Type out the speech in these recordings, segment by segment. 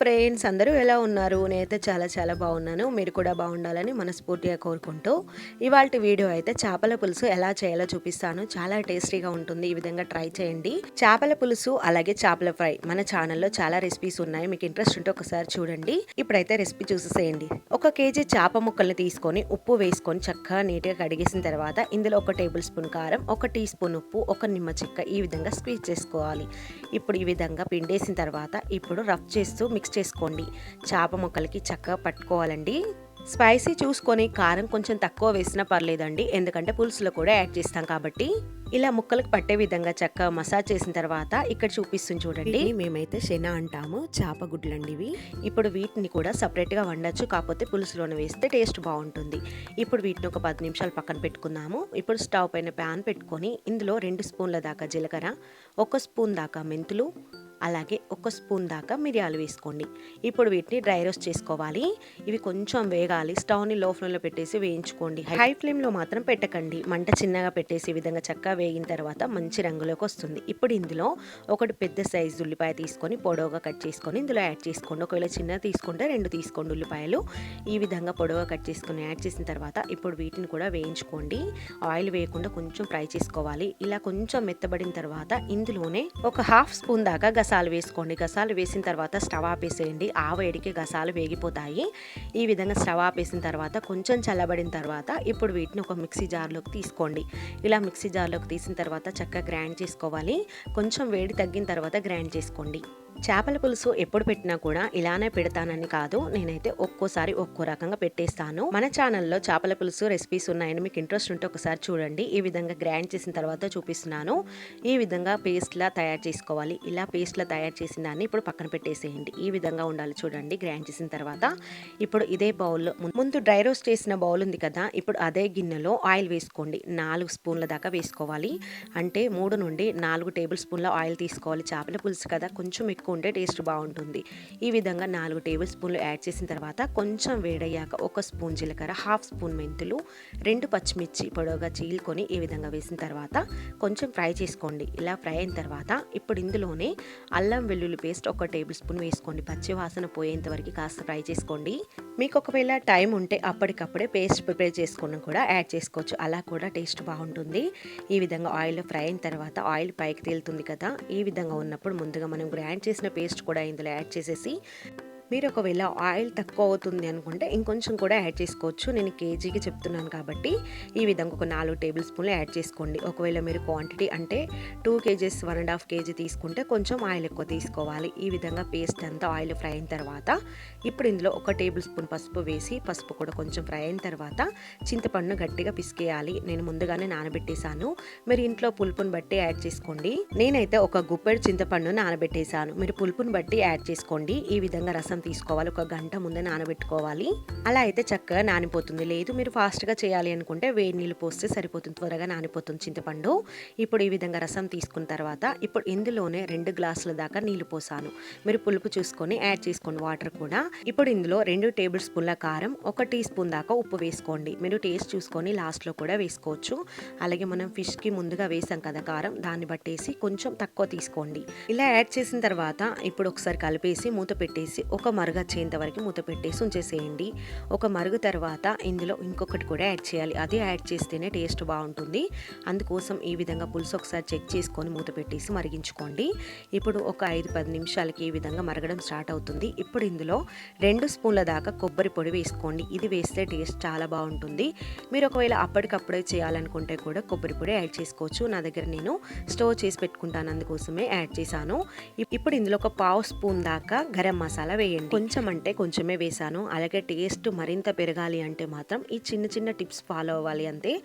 Friends అందరూ ఎలా ఉన్నారు? నేనైతే చాలా చాలా బాగున్నాను. మీరు కూడా బాగుండాలని మనస్ఫూర్తిగా కోరుకుంటూ ఇవాళ వీడియో అయితే చేపల పులుసు ఎలా చేయాలో చూపిస్తాను. చాలా టేస్టీగా ఉంటుంది. ఈ విధంగా ట్రై చేయండి. చేపల పులుసు అలాగే చేపల ఫ్రై మన ఛానల్లో చాలా రెసిపీస్ ఉన్నాయి. మీకు ఇంట్రెస్ట్ ఉంటే ఒకసారి చూడండి. ఇప్పుడైతే రెసిపీ చూసేసేయండి. ఒక కేజీ చేప ముక్కల్ని తీసుకొని ఉప్పు వేసుకొని చక్కగా నీట్గా కడిగేసిన తర్వాత ఇందులో ఒక టేబుల్ స్పూన్ కారం ఒక టీ స్పూన్ ఉప్పు ఒక నిమ్మ చెక్క ఈ విధంగా స్క్వీజ్ చేసుకోవాలి. ఇప్పుడు ఈ విధంగా పిండేసిన తర్వాత ఇప్పుడు రఫ్ చేస్తూ మిక్స్ చేసుకోండి. చేప ముక్కలకి చక్కగా పట్టుకోవాలండి. స్పైసీ చూసుకొని కారం కొంచెం తక్కువ వేసినా పర్లేదండి. ఎందుకంటే పులుసులో కూడా యాడ్ చేస్తాం కాబట్టి. ఇలా ముక్కలకు పట్టే విధంగా చక్కగా మసాజ్ చేసిన తర్వాత ఇక్కడ చూపిస్తుంది చూడండి. మేమైతే శన అంటాము చేప గుడ్లండి ఇవి. ఇప్పుడు వీటిని కూడా సపరేట్గా వండొచ్చు కాకపోతే పులుసులోనే వేస్తే టేస్ట్ బాగుంటుంది. ఇప్పుడు వీటిని ఒక పది నిమిషాలు పక్కన పెట్టుకుందాము. ఇప్పుడు స్టవ్ పైన ప్యాన్ పెట్టుకొని ఇందులో రెండు స్పూన్ల దాకా జీలకర్ర ఒక స్పూన్ దాకా మెంతులు అలాగే ఒక స్పూన్ దాకా మిరియాలు వేసుకోండి. ఇప్పుడు వీటిని డ్రై రోస్ట్ చేసుకోవాలి. ఇవి కొంచెం వేగాలి. స్టవ్ని లో ఫ్లేమ్లో పెట్టేసి వేయించుకోండి. హై ఫ్లేమ్లో మాత్రం పెట్టకండి. మంట చిన్నగా పెట్టేసి ఈ విధంగా చక్కగా వేగిన తర్వాత మంచి రంగులోకి వస్తుంది. ఇప్పుడు ఇందులో ఒకటి పెద్ద సైజు ఉల్లిపాయ తీసుకొని పొడవుగా కట్ చేసుకొని ఇందులో యాడ్ చేసుకోండి. ఒకవేళ చిన్నది తీసుకుంటే రెండు తీసుకోండి ఉల్లిపాయలు. ఈ విధంగా పొడవుగా కట్ చేసుకొని యాడ్ చేసిన తర్వాత ఇప్పుడు వీటిని కూడా వేయించుకోండి. ఆయిల్ వేయకుండా కొంచెం ఫ్రై చేసుకోవాలి. ఇలా కొంచెం మెత్తబడిన తర్వాత ఇందులోనే ఒక హాఫ్ స్పూన్ దాకా గసాలు వేసుకోండి. గసాలు వేసిన తర్వాత స్టవ్ ఆపేసేయండి. ఆ వేడికి గసాలు వేగిపోతాయి. ఈ విధంగా స్టవ్ ఆపేసిన తర్వాత కొంచెం చల్లబడిన తర్వాత ఇప్పుడు వీటిని ఒక మిక్సీ జార్లోకి తీసుకోండి. ఇలా మిక్సీ జార్లోకి తీసిన తర్వాత చక్కగా గ్రైండ్ చేసుకోవాలి. కొంచెం వేడి తగ్గిన తర్వాత గ్రైండ్ చేసుకోండి. చేపల పులుసు ఎప్పుడు పెట్టినా కూడా ఇలానే పెడతానని కాదు. నేనైతే ఒక్కోసారి ఒక్కో రకంగా పెట్టేస్తాను. మన ఛానల్లో చేపల పులుసు రెసిపీస్ ఉన్నాయని మీకు ఇంట్రెస్ట్ ఉంటే ఒకసారి చూడండి. ఈ విధంగా గ్రైండ్ చేసిన తర్వాత చూపిస్తున్నాను. ఈ విధంగా పేస్ట్లా తయారు చేసుకోవాలి. ఇలా పేస్ట్లా తయారు చేసిన దాన్ని ఇప్పుడు పక్కన పెట్టేసేయండి. ఈ విధంగా ఉండాలి చూడండి గ్రైండ్ చేసిన తర్వాత. ఇప్పుడు ఇదే బౌల్లో ముందు డ్రై రోస్ట్ చేసిన బౌల్ ఉంది కదా ఇప్పుడు అదే గిన్నెలో ఆయిల్ వేసుకోండి. నాలుగు స్పూన్ల దాకా వేసుకోవాలి. అంటే మూడు నుండి నాలుగు టేబుల్ స్పూన్ల ఆయిల్ తీసుకోవాలి. చేపల పులుసు కదా కొంచెం ఎక్కువ ఉంటే టేస్ట్ బాగుంటుంది. ఈ విధంగా నాలుగు టేబుల్ స్పూన్లు యాడ్ చేసిన తర్వాత కొంచెం వేడయ్యాక ఒక స్పూన్ జీలకర్ర హాఫ్ స్పూన్ మెంతులు రెండు పచ్చిమిర్చి పొడవుగా చీలుకొని ఈ విధంగా వేసిన తర్వాత కొంచెం ఫ్రై చేసుకోండి. ఇలా ఫ్రై అయిన తర్వాత ఇప్పుడు ఇందులోనే అల్లం వెల్లుల్లి పేస్ట్ ఒక టేబుల్ స్పూన్ వేసుకోండి. పచ్చి వాసన పోయేంత వరకు కాస్త ఫ్రై చేసుకోండి. మీకు ఒకవేళ టైం ఉంటే అప్పటికప్పుడే పేస్ట్ ప్రిపేర్ చేసుకున్న కూడా యాడ్ చేసుకోవచ్చు. అలా కూడా టేస్ట్ బాగుంటుంది. ఈ విధంగా ఆయిల్ ఫ్రై అయిన తర్వాత ఆయిల్ పైకి తేలుతుంది కదా ఈ విధంగా ఉన్నప్పుడు ముందుగా మనం గ్రైండ్ చేసిన పేస్ట్ కూడా ఇందులో యాడ్ చేసేసి మీరు ఒకవేళ ఆయిల్ తక్కువ అవుతుంది అనుకుంటే ఇంకొంచెం కూడా యాడ్ చేసుకోవచ్చు. నేను కేజీకి చెప్తున్నాను కాబట్టి ఈ విధంగా ఒక నాలుగు టేబుల్ స్పూన్లు యాడ్ చేసుకోండి. ఒకవేళ మీరు క్వాంటిటీ అంటే two kgs one and half kg తీసుకుంటే కొంచెం ఆయిల్ ఎక్కువ తీసుకోవాలి. ఈ విధంగా పేస్ట్ అంతా ఆయిల్ ఫ్రై అయిన తర్వాత ఇప్పుడు ఇందులో ఒక టేబుల్ స్పూన్ పసుపు వేసి పసుపు కూడా కొంచెం ఫ్రై అయిన తర్వాత చింతపండును గట్టిగా పిసికేయాలి. నేను ముందుగానే నానబెట్టేశాను. మీరు ఇంట్లో పులుపుని బట్టి యాడ్ చేసుకోండి. నేనైతే ఒక గుప్పెడు చింతపండు నానబెట్టేశాను. మీరు పులుపుని బట్టి యాడ్ చేసుకోండి. ఈ విధంగా రసం తీసుకోవాలి. ఒక గంట ముందే నానబెట్టుకోవాలి. అలా అయితే చక్కగా నానిపోతుంది. లేదు మీరు ఫాస్ట్గా చేయాలి అనుకుంటే వేడి నీళ్ళు పోస్తే సరిపోతుంది. త్వరగా నానిపోతుంది చింతపండు. ఇప్పుడు ఈ విధంగా రసం తీసుకున్న తర్వాత ఇప్పుడు ఇందులోనే రెండు గ్లాసుల దాకా నీళ్ళు పోసాను. మీరు పులుపు చూసుకొని యాడ్ చేసుకోండి. వాటర్ కూడా. ఇప్పుడు ఇందులో రెండు టేబుల్ స్పూన్ల కారం ఒక టీ స్పూన్ దాకా ఉప్పు వేసుకోండి. మీరు టేస్ట్ చూసుకొని లాస్ట్లో కూడా వేసుకోవచ్చు. అలాగే మనం ఫిష్కి ముందుగా వేసాం కదా కారం దాన్ని బట్టేసి కొంచెం తక్కువ తీసుకోండి. ఇలా యాడ్ చేసిన తర్వాత ఇప్పుడు ఒకసారి కలిపేసి మూత పెట్టేసి ఒక మరుగు వచ్చేంత వరకు మూత పెట్టేసి ఉంచేసేయండి. ఒక మరుగు తర్వాత ఇందులో ఇంకొకటి కూడా యాడ్ చేయాలి. అది యాడ్ చేస్తేనే టేస్ట్ బాగుంటుంది. అందుకోసం ఈ విధంగా పులుసు ఒకసారి చెక్ చేసుకొని మూత పెట్టేసి మరిగించుకోండి. ఇప్పుడు ఒక ఐదు పది నిమిషాలకి ఈ విధంగా మరగడం స్టార్ట్ అవుతుంది. ఇప్పుడు ఇందులో రెండు స్పూన్ల దాకా కొబ్బరి పొడి వేసుకోండి. ఇది వేస్తే టేస్ట్ చాలా బాగుంటుంది. మీరు ఒకవేళ అప్పటికప్పుడే చేయాలనుకుంటే కూడా కొబ్బరి పొడి యాడ్ చేసుకోవచ్చు. నా దగ్గర నేను స్టోర్ చేసి పెట్టుకుంటాను. అందుకోసమే యాడ్ చేశాను. ఇప్పుడు ఇందులో ఒక పావు స్పూన్ దాకా గరం మసాలా వేయండి కొంచెం అంటే కొంచెమే వేసాను అలాగే టేస్ట్ మరింత పెరగాలి అంటే మాత్రం ఈ చిన్న చిన్న టిప్స్ ఫాలో అవ్వాలి అంతే.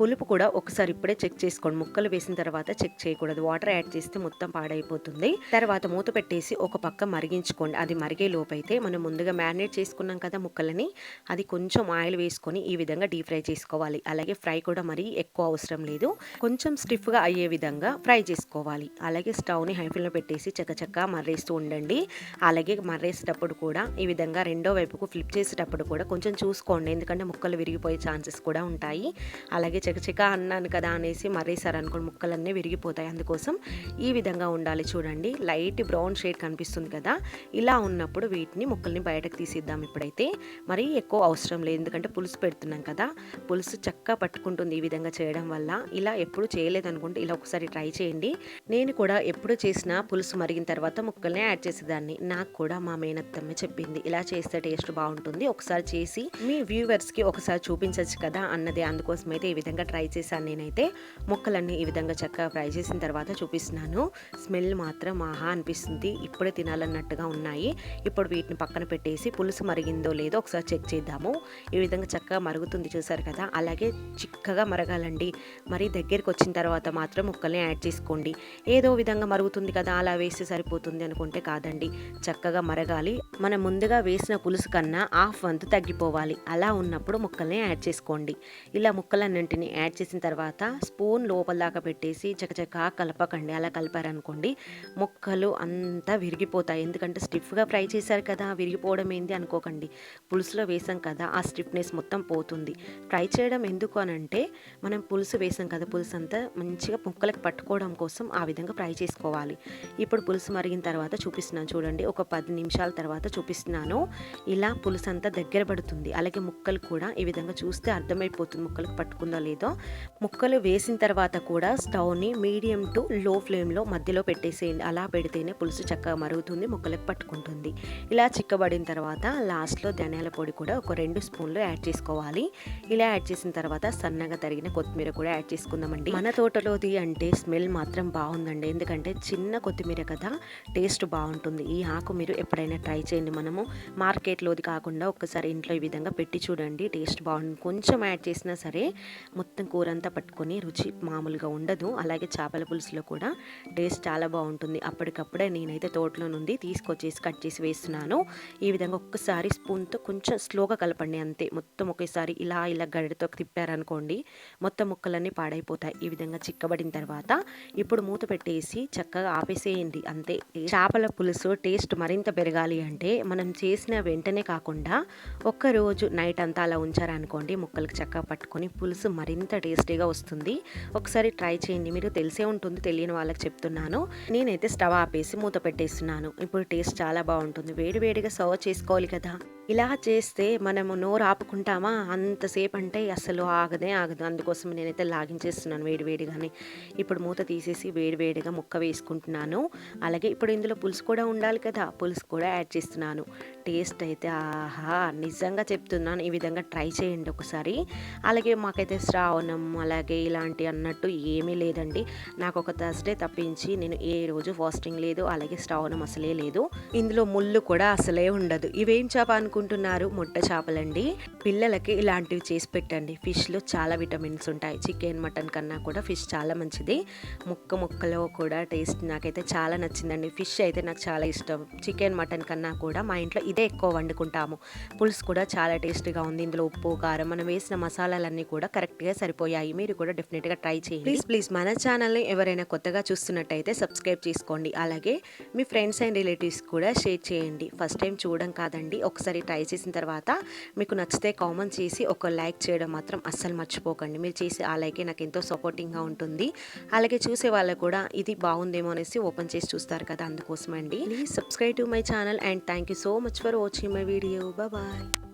పులుపు కూడా ఒకసారి ఇప్పుడే చెక్ చేసుకోండి. ముక్కలు వేసిన తర్వాత చెక్ చేయకూడదు. వాటర్ యాడ్ చేస్తే మొత్తం పాడైపోతుంది. తర్వాత మూత పెట్టేసి ఒక పక్క మరిగించుకోండి. అది మరిగే లోపైతే మనం ముందుగా మ్యారినేట్ చేసుకున్నాం కదా ముక్కలని అది కొంచెం ఆయిల్ వేసుకొని ఈ విధంగా డీప్ ఫ్రై చేసుకోవాలి. అలాగే ఫ్రై కూడా మరీ ఎక్కువ అవసరం లేదు. కొంచెం స్టిఫ్గా అయ్యే విధంగా ఫ్రై చేసుకోవాలి. అలాగే స్టవ్ని హైఫిల్లో పెట్టేసి చక్కచక్క మర్రేస్తూ ఉండండి. అలాగే మర్రేసిన చేసేటప్పుడు కూడా ఈ విధంగా రెండో వైపుకు ఫ్లిప్ చేసేటప్పుడు కూడా కొంచెం చూసుకోండి. ఎందుకంటే ముక్కలు విరిగిపోయే ఛాన్సెస్ కూడా ఉంటాయి. అలాగే చకచక అన్నాను కదా అనేసి మరేసారు అనుకోండి ముక్కలన్నీ విరిగిపోతాయి. అందుకోసం ఈ విధంగా ఉండాలి. చూడండి లైట్ బ్రౌన్ షేడ్ కనిపిస్తుంది కదా. ఇలా ఉన్నప్పుడు వీటిని ముక్కల్ని బయటకు తీసిద్దాం ఇప్పుడైతే. మరి ఎక్కువ అవసరం లేదు. ఎందుకంటే పులుసు పెడుతున్నాం కదా. పులుసు చక్కగా పట్టుకుంటుంది ఈ విధంగా చేయడం వల్ల. ఇలా ఎప్పుడు చేయలేదు అనుకుంటే ఇలా ఒకసారి ట్రై చేయండి. నేను కూడా ఎప్పుడు చేసినా పులుసు మరిగిన తర్వాత ముక్కల్ని యాడ్ చేసేదాన్ని. నాకు కూడా మా మేనత్తమ్మ చెప్పింది. ఇలా చేస్తే టేస్ట్ బాగుంటుంది. ఒకసారి చేసి మీ వ్యూవర్స్కి ఒకసారి చూపించవచ్చు కదా అన్నది. అందుకోసం అయితే ఈ విధంగా ట్రై చేశాను నేనైతే. ముక్కలన్నీ ఈ విధంగా చక్కగా ఫ్రై చేసిన తర్వాత చూపిస్తున్నాను. స్మెల్ మాత్రం ఆహా అనిపిస్తుంది. ఇప్పుడే తినాలన్నట్టుగా ఉన్నాయి. ఇప్పుడు వీటిని పక్కన పెట్టేసి పులుసు మరిగిందో లేదో ఒకసారి చెక్ చేద్దాము. ఈ విధంగా చక్కగా మరుగుతుంది చూసారు కదా. అలాగే చిక్కగా మరగాలండి. మరి దగ్గరికి వచ్చిన తర్వాత మాత్రం ముక్కల్ని యాడ్ చేసుకోండి. ఏదో విధంగా మరుగుతుంది కదా అలా వేస్తే సరిపోతుంది అనుకుంటే కాదండి. చక్కగా మరగాలి. మనం ముందుగా వేసిన పులుసు కన్నా హాఫ్ వంతు తగ్గిపోవాలి. అలా ఉన్నప్పుడు ముక్కల్ని యాడ్ చేసుకోండి. ఇలా ముక్కలన్నింటిని యాడ్ చేసిన తర్వాత స్పూన్ లోపల దాకా పెట్టేసి చకచకా కలపకండి. అలా కలిపారనుకోండి ముక్కలు అంతా విరిగిపోతాయి. ఎందుకంటే స్టిఫ్గా ఫ్రై చేశారు కదా విరిగిపోవడం ఏంది అనుకోకండి. పులుసులో వేసాం కదా ఆ స్టిఫ్నెస్ మొత్తం పోతుంది. ఫ్రై చేయడం ఎందుకు అనంటే మనం పులుసు వేసాం కదా పులుసు అంతా మంచిగా ముక్కలకు పట్టుకోవడం కోసం ఆ విధంగా ఫ్రై చేసుకోవాలి. ఇప్పుడు పులుసు మరిగిన తర్వాత చూపిస్తున్నాను చూడండి. ఒక పది నిమిషాలు తర్వాత చూపిస్తున్నాను. ఇలా పులుసు అంతా దగ్గర పడుతుంది. అలాగే ముక్కలు కూడా ఈ విధంగా చూస్తే అర్థమైపోతుంది ముక్కలకు పట్టుకుందో లేదో. ముక్కలు వేసిన తర్వాత కూడా స్టవ్ని మీడియం టు లో ఫ్లేమ్లో మధ్యలో పెట్టేసేయండి. అలా పెడితేనే పులుసు చక్కగా మరుగుతుంది ముక్కలకు పట్టుకుంటుంది. ఇలా చిక్కబడిన తర్వాత లాస్ట్లో ధనియాల పొడి కూడా ఒక రెండు స్పూన్లు యాడ్ చేసుకోవాలి. ఇలా యాడ్ చేసిన తర్వాత సన్నగా తరిగిన కొత్తిమీర కూడా యాడ్ చేసుకుందామండి. మన తోటలోది అంటే స్మెల్ మాత్రం బాగుందండి. ఎందుకంటే చిన్న కొత్తిమీర కదా టేస్ట్ బాగుంటుంది. ఈ ఆకు మీరు ఎప్పుడైనా ట్రై చేయండి మనము. మార్కెట్లోది కాకుండా ఒక్కసారి ఇంట్లో ఈ విధంగా పెట్టి చూడండి. టేస్ట్ బాగుంది కొంచెం యాడ్ చేసినా సరే మొత్తం కూర అంతా పట్టుకొని రుచి మామూలుగా ఉండదు. అలాగే చేపల పులుసులో కూడా టేస్ట్ చాలా బాగుంటుంది. అప్పటికప్పుడే నేనైతే తోటలో నుండి తీసుకొచ్చేసి కట్ చేసి వేస్తున్నాను. ఈ విధంగా ఒక్కసారి స్పూన్తో కొంచెం స్లోగా కలపండి అంతే. మొత్తం ఒకేసారి ఇలా ఇలా గడితో తిప్పారనుకోండి మొత్తం ముక్కలన్నీ పాడైపోతాయి. ఈ విధంగా చిక్కబడిన తర్వాత ఇప్పుడు మూత పెట్టేసి చక్కగా ఆపేసేయండి. అంతే. చేపల పులుసు టేస్ట్ మరింత పెరగాలి. అంటే మనం చేసిన వెంటనే కాకుండా ఒక్క రోజు నైట్ అంతా అలా ఉంచారనుకోండి ముక్కలకు చక్కగా పట్టుకొని పులుసు మరింత టేస్టీగా వస్తుంది. ఒకసారి ట్రై చేయండి మీరు తెలిసే ఉంటుంది తెలియని వాళ్ళకి చెప్తున్నాను. నేనైతే స్టవ్ ఆపేసి మూత పెట్టేస్తున్నాను. ఇప్పుడు టేస్ట్ చాలా బాగుంటుంది. వేడివేడిగా సర్వ్ చేసుకోవాలి కదా. ఇలా చేస్తే మనము నోరు ఆపుకుంటామా? అంతసేపు అంటే అసలు ఆగదే ఆగదు. అందుకోసం నేనైతే లాగించేస్తున్నాను వేడివేడిగానే ఇప్పుడు మూత తీసేసి వేడివేడిగా ముక్క వేసుకుంటున్నాను. అలాగే ఇప్పుడు ఇందులో పులుసు కూడా ఉండాలి కదా. పులుసు కూడా యాడ్ చేస్తున్నాను. టేస్ట్ అయితే ఆహా నిజంగా చెప్తున్నాను. ఈ విధంగా ట్రై చేయండి ఒకసారి. అలాగే మాకైతే శ్రావణం అలాగే ఇలాంటి అన్నట్టు ఏమీ లేదండి. నాకు ఒక థర్స్డే తప్పించి నేను ఏ రోజు ఫాస్టింగ్ లేదు అలాగే శ్రావణం అసలే లేదు. ఇందులో ముళ్ళు కూడా అసలే ఉండదు. ఇవేం చేప అనుకుంటున్నారు? ముట్ట చేపలండి. పిల్లలకి ఇలాంటివి చేసి పెట్టండి. ఫిష్లో చాలా విటమిన్స్ ఉంటాయి. చికెన్ మటన్ కన్నా కూడా ఫిష్ చాలా మంచిది. ముక్క ముక్కలో కూడా టేస్ట్ నాకైతే చాలా నచ్చిందండి. ఫిష్ అయితే నాకు చాలా ఇష్టం. చికెన్ మటన్ కన్నా కూడా మా ఇంట్లో ఇదే ఎక్కువ వండుకుంటాము. పులుసు కూడా చాలా టేస్టీగా ఉంది. ఇందులో ఉప్పు కారం మనం వేసిన మసాలాలన్నీ కూడా కరెక్ట్గా సరిపోయాయి. మీరు కూడా డెఫినెట్గా ట్రై చేయండి. ప్లీజ్ ప్లీజ్ మన ఛానల్ని ఎవరైనా కొత్తగా చూస్తున్నట్టయితే సబ్స్క్రైబ్ చేసుకోండి. అలాగే మీ ఫ్రెండ్స్ అండ్ రిలేటివ్స్ కూడా షేర్ చేయండి. ఫస్ట్ టైం చూడడం కాదండి. ఒకసారి ట్రై చేసిన తర్వాత మీకు నచ్చితే కామెంట్ చేసి ఒక లైక్ చేయడం మాత్రం అస్సలు మర్చిపోకండి. మీరు చేసే ఆ లైకే నాకు ఎంతో సపోర్టింగ్గా ఉంటుంది. అలాగే చూసే వాళ్ళకు కూడా ఇది బాగుందేమో అనేసి ఓపెన్ చేసి చూస్తారు కదా అందుకోసం అండి please subscribe to my channel channel and thank you so much for watching my video. Bye bye.